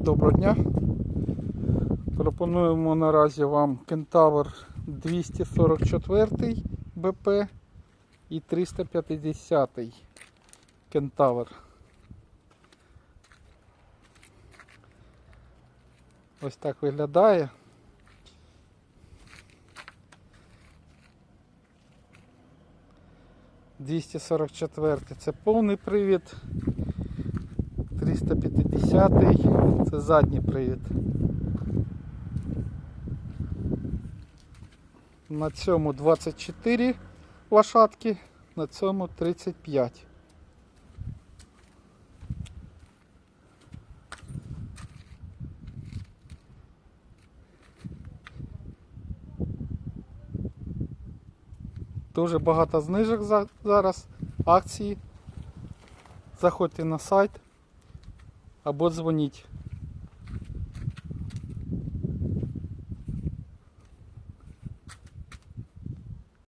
Доброго дня. Пропонуємо наразі вам Кентавр 244 БП і 350 Кентавр. Ось так виглядає. Двісті сорок четвертий це повний привід. 350 це задній привід. На цьому 24 лошадки, на цьому 35. Дуже багато знижок зараз, акції. Заходьте на сайт або дзвоніть